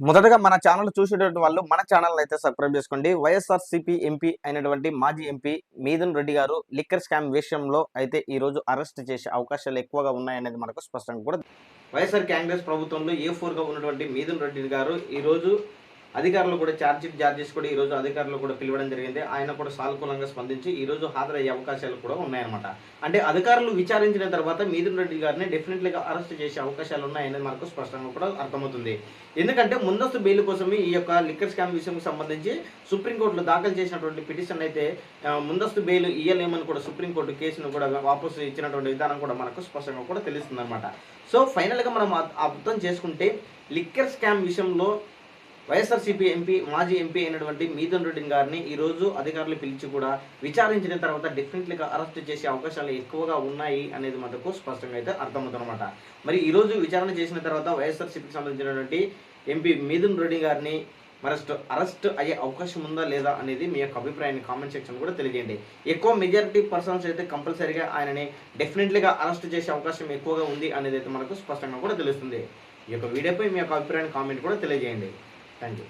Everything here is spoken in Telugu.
మొదటగా మన ఛానల్ చూసేటువంటి వాళ్ళు మన ఛానల్ అయితే సబ్స్క్రైబ్ చేసుకోండి. వైఎస్ఆర్ సిపి ఎంపీ అయినటువంటి మాజీ ఎంపీ మీదన్ రెడ్డి గారు లిక్కర్ స్కామ్ విషయంలో అయితే ఈ రోజు అరెస్ట్ చేసే అవకాశాలు ఎక్కువగా ఉన్నాయనేది మనకు స్పష్టంగా కూడా వైఎస్ఆర్ కాంగ్రెస్ ప్రభుత్వంలో ఏ ఫోర్గా ఉన్నటువంటి మీదన్ రెడ్డి గారు ఈ రోజు అధికారులు కూడా ఛార్జ్ షీట్ కూడా ఈరోజు అధికారులు కూడా పిలవడం జరిగింది. ఆయన కూడా సానుకూలంగా స్పందించి ఈ రోజు హాజరయ్యే అవకాశాలు కూడా ఉన్నాయన్నమాట. అంటే అధికారులు విచారించిన తర్వాత మీదున్ రెడ్డి గారిని డెఫినెట్లీగా అరెస్ట్ చేసే అవకాశాలు ఉన్నాయనేది మనకు స్పష్టంగా కూడా అర్థమవుతుంది. ఎందుకంటే ముందస్తు బెయిల్ కోసమే ఈ యొక్క లిక్కర్ స్కామ్ విషయంకి సంబంధించి సుప్రీంకోర్టులో దాఖలు చేసినటువంటి పిటిషన్ అయితే ముందస్తు బెయిల్ ఇయ్యలేమని కూడా సుప్రీంకోర్టు కేసును కూడా వాపసు ఇచ్చినటువంటి విధానం కూడా మనకు స్పష్టంగా కూడా తెలుస్తుంది అనమాట సో ఫైనల్గా మనం అర్థం చేసుకుంటే లిక్కర్ స్కామ్ విషయంలో వైఎస్ఆర్సీపీ ఎంపీ మాజీ ఎంపీ అయినటువంటి మీదన్ రెడ్డి గారిని ఈరోజు అధికారులు పిలిచి కూడా విచారించిన తర్వాత డెఫినెట్లీగా అరెస్ట్ చేసే అవకాశాలు ఎక్కువగా ఉన్నాయి అనేది మనకు స్పష్టంగా అయితే అర్థమవుతుందన్నమాట. మరి ఈ రోజు విచారణ చేసిన తర్వాత వైఎస్ఆర్సీపీకి సంబంధించినటువంటి ఎంపీ మీదన్ రెడ్డి గారిని మరస్ట్ అరెస్ట్ అయ్యే అవకాశం ఉందా లేదా అనేది మీ యొక్క అభిప్రాయాన్ని కామెంట్ సెక్షన్ కూడా తెలియజేయండి. ఎక్కువ మెజారిటీ పర్సన్స్ అయితే కంపల్సరీగా ఆయనని డెఫినెట్లీగా అరెస్ట్ చేసే అవకాశం ఎక్కువగా ఉంది అనేది అయితే మనకు స్పష్టంగా కూడా తెలుస్తుంది. ఈ యొక్క వీడియోపై మీ యొక్క అభిప్రాయాన్ని కామెంట్ కూడా తెలియజేయండి. 淡定